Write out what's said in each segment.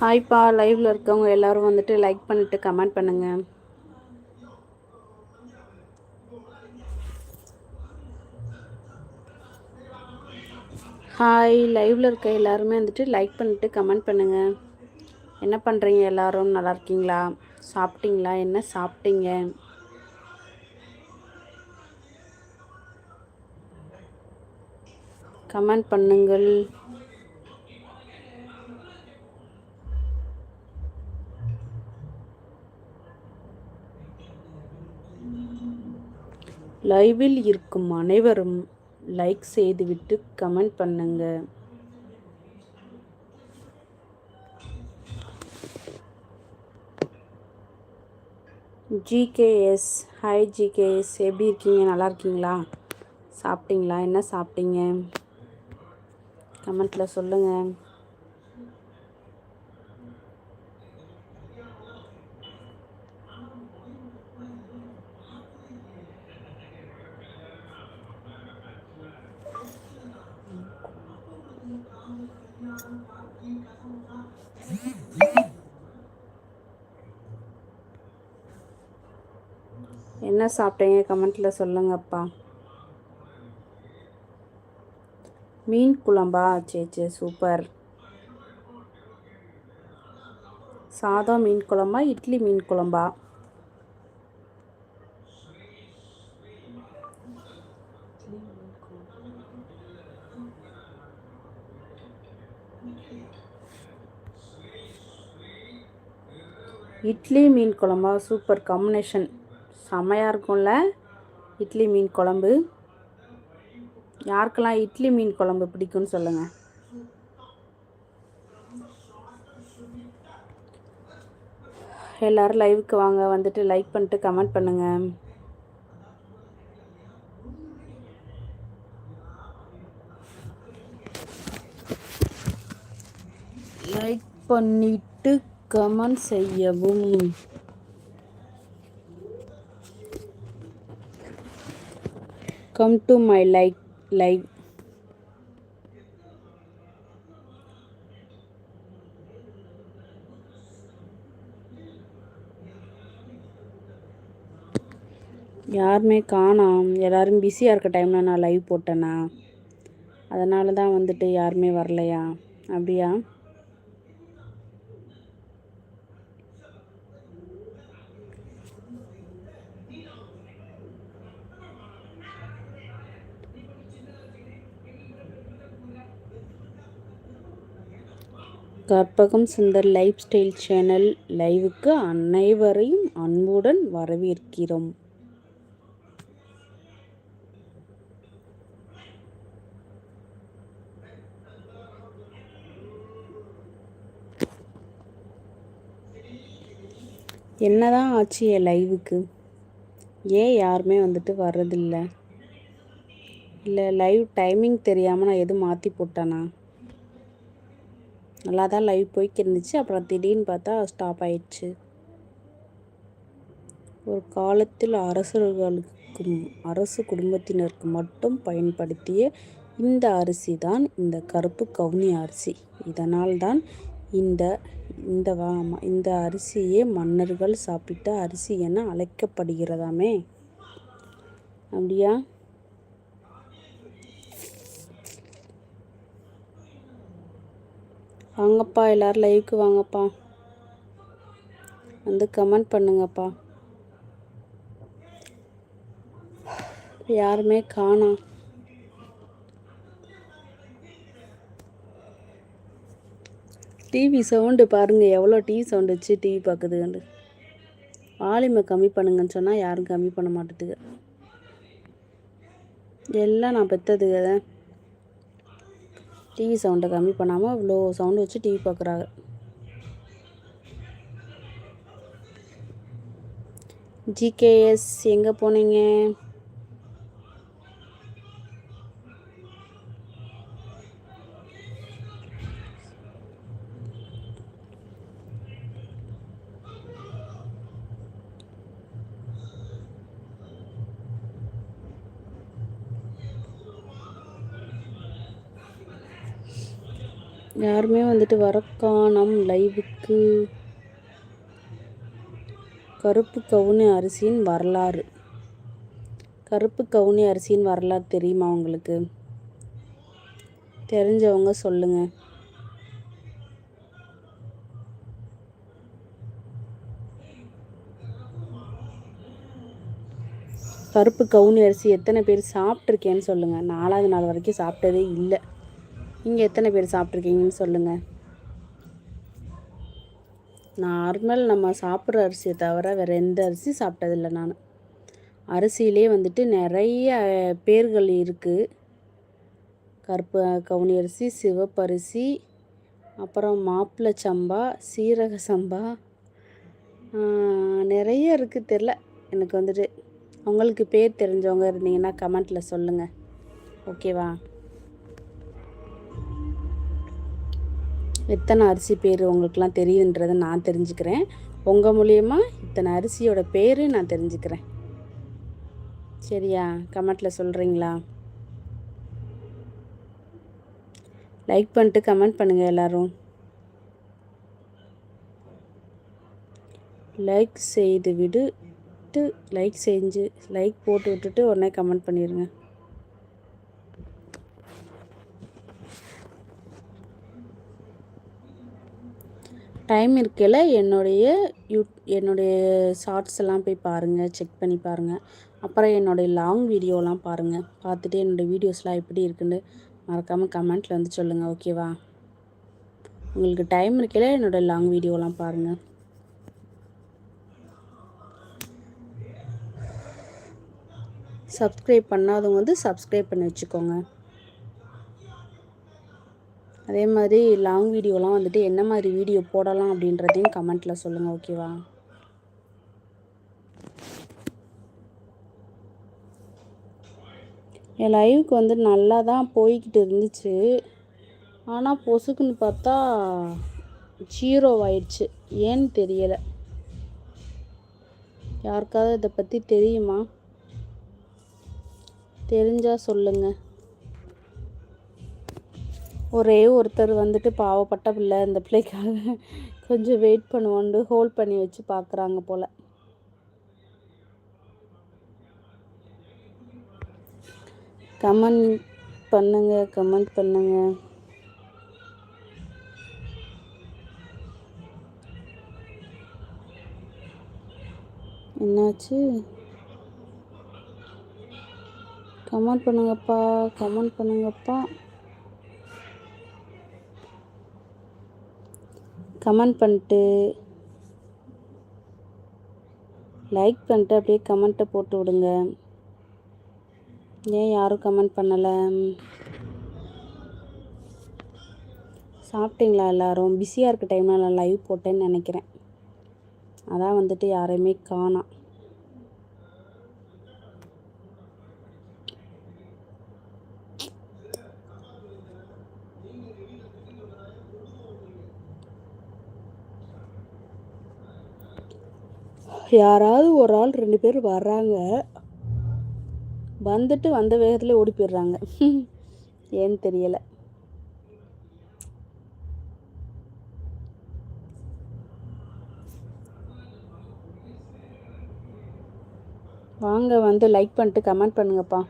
ஹாய்ப்பா லைவில் இருக்கவங்க எல்லாரும் வந்துட்டு லைக் பண்ணிவிட்டு கமெண்ட் பண்ணுங்கள் ஹாய் லைவில் இருக்க எல்லாருமே வந்துட்டு லைக் பண்ணிவிட்டு கமெண்ட் பண்ணுங்கள் என்ன பண்ணுறீங்க எல்லோரும்? நல்லா இருக்கீங்களா? சாப்பிட்டீங்களா? என்ன சாப்பிட்டீங்க? கமெண்ட் பண்ணுங்கள். லைவில் இருக்கும் அனைவரும் லைக் செய்துவிட்டு கமெண்ட் பண்ணுங்க. ஜிகேஎஸ் ஹாய் ஜிகேஎஸ் எப்படி இருக்கீங்க? நல்லா இருக்கீங்களா? சாப்பிட்டீங்களா? என்ன சாப்பிட்டீங்க? கமெண்ட்டில் சொல்லுங்கள் என்ன சாப்பிட்டீங்க? கமெண்ட்டில் சொல்லுங்கப்பா. மீன் குழம்பா? சே சே சூப்பர். சாதம் மீன் குழம்பா? இட்லி மீன் குழம்பா? இட்லி மீன் குழம்பா? Super combination. செம்மையாக இருக்கும்ல. இட்லி மீன் குழம்பு. யாருக்கெல்லாம் இட்லி மீன் குழம்பு பிடிக்கும்னு சொல்லுங்கள் எல்லோரும் லைவுக்கு வாங்க வந்துட்டு லைக் பண்ணிட்டு கமெண்ட் பண்ணுங்கள் லைக் பண்ணிட்டு கமெண்ட் செய்யவும். Come to my like live யாருமே காணாம். எல்லோரும் பிஸியாக இருக்க டைமில் நான் லைவ் போட்டேனா? அதனால தான் வந்துட்டு யாருமே வரலையா? அப்படியா? Karpagam Sundar lifestyle channel லைவுக்கு அனைவரையும் அன்புடன் வரவேற்கிறோம். என்னதான் ஆச்சு என் லைவுக்கு? ஏன் யாருமே வந்துட்டு வர்றதில்லை? இல்லை லைவ் டைமிங் தெரியாமல் நான் எதுவும் மாற்றி போட்டேனா? நல்லா தான் லைவ் போய்க்கு இருந்துச்சு அப்புறம் திடீர்னு பார்த்தா ஸ்டாப் ஆயிடுச்சு. ஒரு காலத்தில் அரசர்களுக்கும் அரசு குடும்பத்தினருக்கு மட்டும் பயன்படுத்திய இந்த அரிசி தான் இந்த கருப்பு கவுனி அரிசி. இதனால் தான் இந்த இந்த இந்த அரிசியே மன்னர்கள் சாப்பிட்ட அரிசி என அழைக்கப்படுகிறதாமே. அப்படியா? வாங்கப்பா எல்லோரும் லைவுக்கு வாங்கப்பா. வந்து கமெண்ட் பண்ணுங்கப்பா. யாருமே காணோம் டிவி சவுண்டு பாருங்கள் எவ்வளோ டிவி சவுண்டு வச்சு டிவி பார்க்குதுண்டு வால்யூமை கம்மி பண்ணுங்கன்னு சொன்னால் யாரும் கம்மி பண்ண மாட்டேதுங்க. எல்லாம் நான் பெற்றதுங்க டிவி சவுண்டை கம்மி பண்ணாமல் இவ்வளோ சவுண்டு வச்சு டிவி பார்க்குறாங்க ஜிகேஎஸ் எங்கே போனீங்க? யாருமே வந்துட்டு வரக்கானம் லைவுக்கு. கருப்பு கவுனி அரிசியின் வரலாறு. கருப்பு கவுனி அரிசியின் வரலாறு தெரியுமா உங்களுக்கு? தெரிஞ்சவங்க சொல்லுங்கள் கருப்பு கவுனி அரிசி எத்தனை பேர் சாப்பிட்ருக்கேன்னு சொல்லுங்கள் நாலாவது நாள் வரைக்கும் சாப்பிட்டதே இல்லை. நீங்கள் எத்தனை பேர் சாப்பிட்ருக்கீங்கன்னு சொல்லுங்கள் நார்மல் நம்ம சாப்பிட்ற அரிசியை தவிர வேறு எந்த அரிசி சாப்பிட்டதில்லை நான். அரிசியிலே வந்துட்டு நிறைய பேர்கள் இருக்குது கருப்பு கவுனி அரிசி சிவப்பரிசி அப்புறம் மாப்பிள்ளை சம்பா சீரக சம்பா நிறைய இருக்குது தெரில எனக்கு வந்துட்டு உங்களுக்கு பேர் தெரிஞ்சவங்க இருந்தீங்கன்னா கமெண்ட்டில் சொல்லுங்கள் ஓகேவா? எத்தனை அரிசி பேர் உங்களுக்கெலாம் தெரியுன்றதை நான் தெரிஞ்சுக்கிறேன். உங்கள் மூலியமாக இத்தனை அரிசியோட பேர் நான் தெரிஞ்சுக்கிறேன். சரியா? கமெண்ட்டில் சொல்கிறீங்களா லைக் பண்ணிட்டு கமெண்ட் பண்ணுங்கள் எல்லோரும். லைக் செய்து விடுட்டு லைக் செஞ்சு லைக் போட்டு விட்டுட்டு உடனே கமெண்ட் பண்ணிடுங்க டைம் இருக்கையில் என்னுடைய யூ என்னுடைய ஷார்ட்ஸ் எல்லாம் போய் பாருங்கள் செக் பண்ணி பாருங்கள் அப்புறம் என்னுடைய லாங் வீடியோலாம் பாருங்கள் பார்த்துட்டு என்னுடைய வீடியோஸ்லாம் எப்படி இருக்குன்னு மறக்காமல் கமெண்ட்டில் வந்து சொல்லுங்கள் ஓகேவா உங்களுக்கு டைம் இருக்கையில் என்னோடய லாங் வீடியோலாம் பாருங்கள் சப்ஸ்கிரைப் பண்ணாதவங்க வந்து சப்ஸ்கிரைப் பண்ணி வச்சுக்கோங்க. அதே மாதிரி லாங் வீடியோலாம் வந்துட்டு என்ன மாதிரி வீடியோ போடலாம் அப்படின்றதையும் கமெண்ட்டில் சொல்லுங்கள் ஓகேவா என் லைவுக்கு வந்து நல்லா தான் போய்கிட்டு இருந்துச்சு. ஆனால் பொசுக்குன்னு பார்த்தா ஜீரோ ஆயிடுச்சு. ஏன்னு தெரியலை. யாருக்காவது இதை பற்றி தெரியுமா? தெரிஞ்சால் சொல்லுங்கள் ஒரே ஒருத்தர் வந்துட்டு பாவப்பட்ட பிள்ளை இந்த பிள்ளைக்காக கொஞ்சம் வெயிட் பண்ணுவோண்டு ஹோல்ட் பண்ணி வச்சு பார்க்குறாங்க போல். கமெண்ட் பண்ணுங்க கமெண்ட் பண்ணுங்க. என்னாச்சு? கமெண்ட் பண்ணுங்கப்பா கமெண்ட் பண்ணுங்கப்பா. கமெண்ட் பண்ணிட்டு லைக் பண்ணிட்டு அப்படியே கமெண்ட்டை போட்டு விடுங்க. ஏன் யாரும் கமெண்ட் பண்ணலை? சாப்பிட்டீங்களா எல்லோரும்? பிஸியாக இருக்க டைமில் நான் லைவ் போட்டேன்னு நினைக்கிறேன். அதான் வந்துட்டு யாரையுமே காணாம். யாராவது ஒரு ஆள் ரெண்டு பேர் வர்றாங்க. வந்துட்டு வந்த வேகத்தில் ஓடி போயிடுறாங்க. ஏன்னு தெரியலை. வாங்க வந்து லைக் பண்ணிட்டு கமெண்ட் பண்ணுங்கப்பா.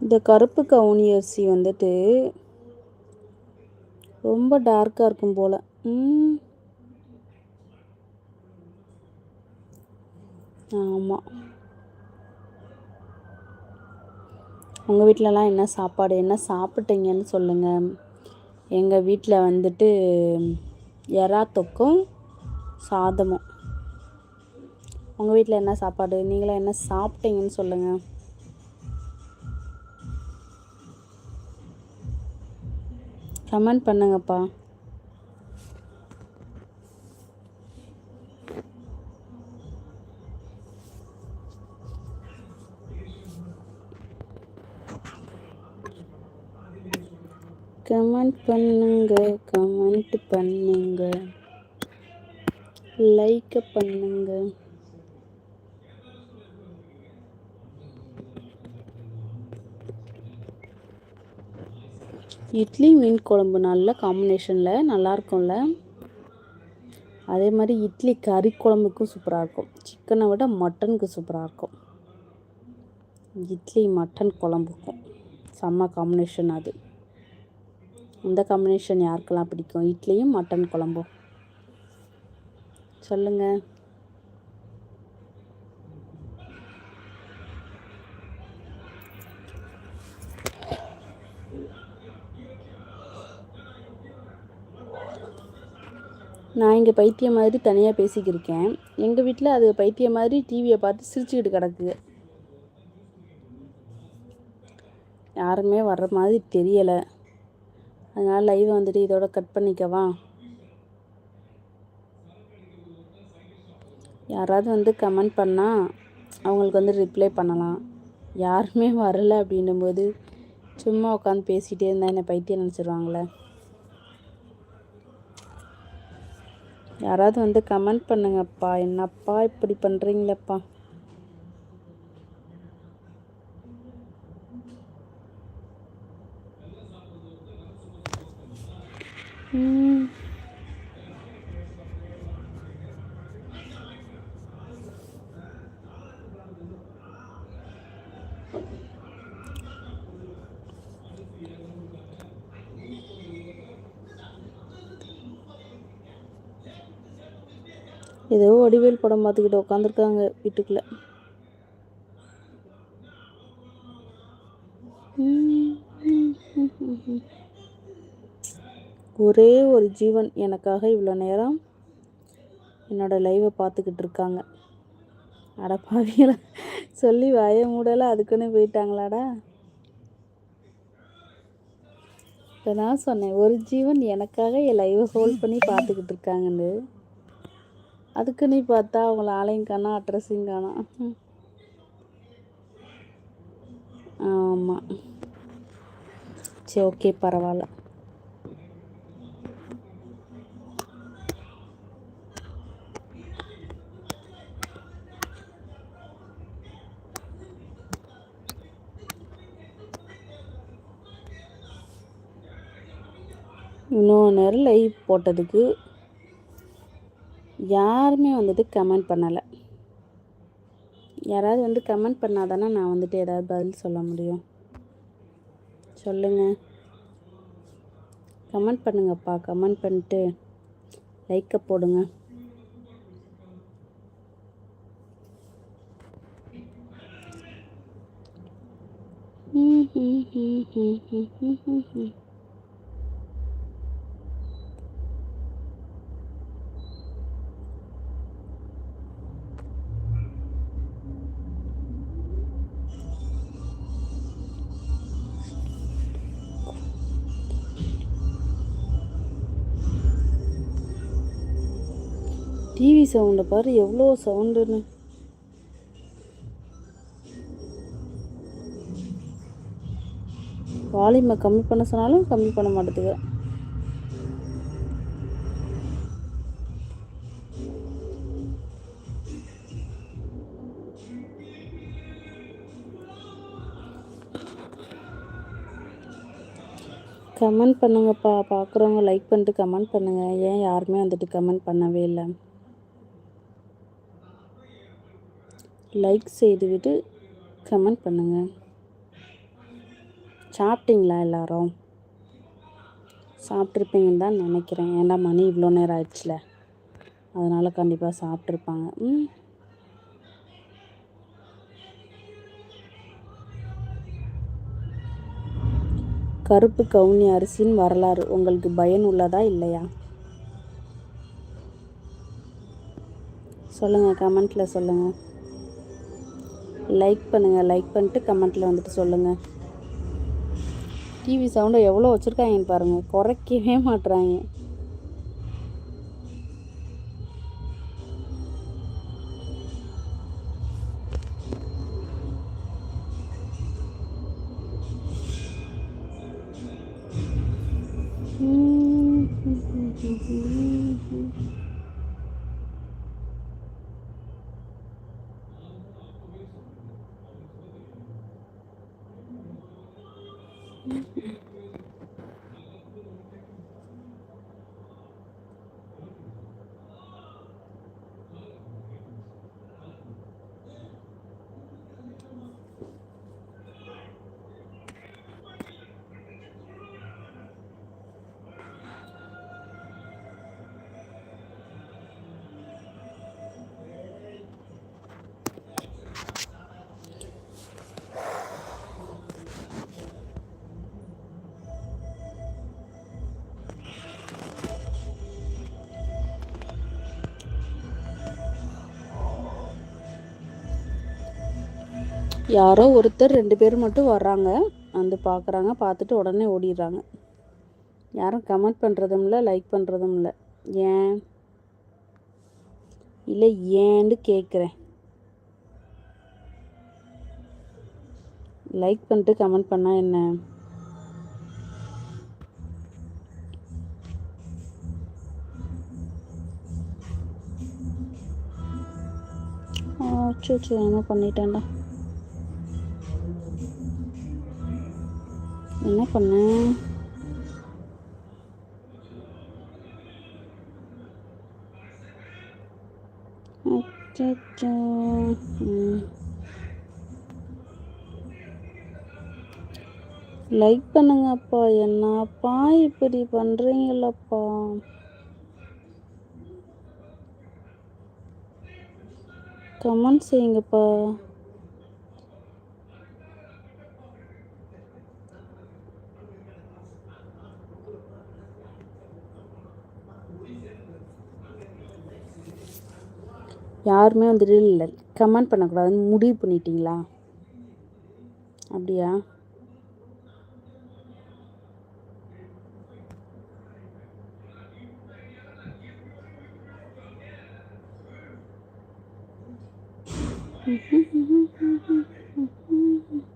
இந்த கருப்பு கவுனி அரிசி வந்துட்டு ரொம்ப டார்க்காக இருக்கும் போல். ஆமாம் உங்கள் வீட்டிலலாம் என்ன சாப்பாடு என்ன சாப்பிட்டீங்கன்னு சொல்லுங்கள் எங்கள் வீட்டில் வந்துட்டு எறா தொக்கும் சாதமும். உங்கள் வீட்டில் என்ன சாப்பாடு? நீங்களாம் என்ன சாப்பிட்டீங்கன்னு சொல்லுங்கள் கமெண்ட் பண்ணுங்கப்பா. கமெண்ட் பண்ணுங்க கமெண்ட் பண்ணுங்க. லைக் பண்ணுங்க. இட்லி மீன் குழம்பு நல்ல காம்பினேஷனில் நல்லாயிருக்கும்ல அதே மாதிரி இட்லி கறி குழம்புக்கும் சூப்பராக இருக்கும். சிக்கனை விட மட்டனுக்கு சூப்பராக இருக்கும். இட்லி மட்டன் குழம்புக்கும். செம்ம காம்பினேஷன் அது. இந்த காம்பினேஷன் யாருக்கெல்லாம் பிடிக்கும்? இட்லியும் மட்டன் குழம்பும். சொல்லுங்கள் நான் இங்கே பைத்தியம் மாதிரி தனியாக பேசிக்கிருக்கேன். எங்கள் வீட்டில் அது பைத்தியம் மாதிரி டிவியை பார்த்து சிரிச்சுக்கிட்டு கிடக்கு. யாருமே வர்ற மாதிரி தெரியலை. அதனால் லைவ் வந்துட்டு இதோட கட் பண்ணிக்கவா? யாராவது வந்து கமெண்ட் பண்ணால் அவங்களுக்கு வந்து ரிப்ளை பண்ணலாம். யாருமே வரலை அப்படின்னும்போது சும்மா உட்காந்து பேசிகிட்டே இருந்தால் என்னை பைத்தியம் நினச்சிருவாங்களே? யாராவது வந்து கமெண்ட் பண்ணுங்கப்பா. என்னப்பா இப்படி பண்ணுறீங்களப்பா ஏதோ வடிவேல் படம் பார்த்துக்கிட்டு உட்காந்துருக்காங்க வீட்டுக்குள்ளே. ஒரே ஒரு ஜீவன் எனக்காக இவ்வளோ நேரம் என்னோடய லைவை பார்த்துக்கிட்டு இருக்காங்க. அட சொல்லி வய மூடலை அதுக்குன்னு போயிட்டாங்களாடா? இப்போ தான் சொன்னேன் ஒரு ஜீவன் எனக்காக என் லைவை ஹோல்ட் பண்ணி பார்த்துக்கிட்டு இருக்காங்கன்னு. அதுக்கு நீ பார்த்தா அவங்கள ஆளையும் காணா அட்ரஸையும் காணா. ஆமாம் சரி ஓகே பரவாயில்ல. இன்னொரு நேரம் லைவ் போட்டதுக்கு யாருமே வந்துட்டு கமெண்ட் பண்ணலை. யாராவது வந்து கமெண்ட் பண்ணால் தானே நான் வந்துட்டு ஏதாவது பதில் சொல்ல முடியும். சொல்லுங்கள் கமெண்ட் பண்ணுங்கப்பா. கமெண்ட் பண்ணிட்டு லைக்கை போடுங்க. ம் ம் ம் ம் ம் ம் ம் டிவி சவுண்டை பாரு எவ்வளோ சவுண்டுன்னு வால்யூமை கம்மி பண்ண சொன்னாலும் கம்மி பண்ண மாட்டேதுங்க. கமெண்ட் பண்ணுங்கப்பா. பார்க்குறவங்க லைக் பண்ணிட்டு கமெண்ட் பண்ணுங்கள் ஏன் யாருமே வந்துட்டு கமெண்ட் பண்ணவே இல்லை. லைக் செய்துவிட்டு கமெண்ட் பண்ணுங்கள் சாப்பிட்டீங்களா எல்லாரும்? சாப்பிட்ருப்பீங்கன்னு தான் நினைக்கிறேன். ஏன்டா மணி இவ்வளோ நேரம் ஆயிடுச்சுல? அதனால் கண்டிப்பாக சாப்பிட்ருப்பாங்க ம். கருப்பு கவுனி அரிசியின் வரலாறு உங்களுக்கு பயன் உள்ளதா இல்லையா? சொல்லுங்கள் கமெண்ட்டில் சொல்லுங்கள் லைக் பண்ணுங்கள் லைக் பண்ணிட்டு கமெண்ட்டில் வந்துட்டு சொல்லுங்கள் டிவி சவுண்டை எவ்வளோ வச்சுருக்காங்கன்னு பாருங்கள் குறைக்கவே மாட்டுறாங்க யாரோ ஒருத்தர் ரெண்டு பேர் மட்டும் வர்றாங்க. வந்து பார்க்குறாங்க பார்த்துட்டு உடனே ஓடிடுறாங்க. யாரும் கமெண்ட் பண்ணுறதும் இல்லை லைக் பண்ணுறதும் இல்லை. ஏன்? இல்லை ஏன்னு கேட்குறேன் லைக் பண்ணிட்டு கமெண்ட் பண்ணால் என்ன? அச்சோ என்ன பண்ணிட்டேன்டா? என்ன பண்ணேன் லைக் பண்ணுங்கப்பா. என்னப்பா இப்படி பண்றீங்களப்பா கமெண்ட் செய்யுங்கப்பா. யாருமே வந்துட்டு இல்லை. கமெண்ட் பண்ணக்கூடாதுன்னு முடிவு பண்ணிட்டீங்களா? அப்படியா? ஓ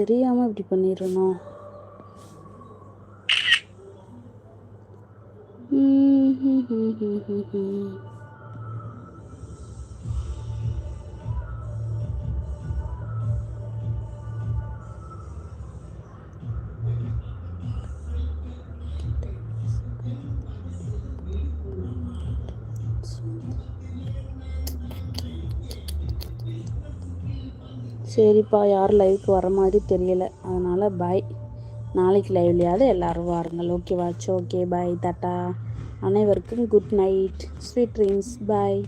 தெரியாமல் இப்படி பண்ணிடுறனோ? ம், ஹம், ஹம், ஹம், ஹம், சரிப்பா யாரும் லைவுக்கு வர மாதிரி தெரியல. அதனால் பாய் நாளைக்கு லைவ்லையாவது எல்லோரும் வாருங்கள். ஓகேவாச்சு ஓகே பாய் டாட்டா. அனைவருக்கும் good night sweet dreams bye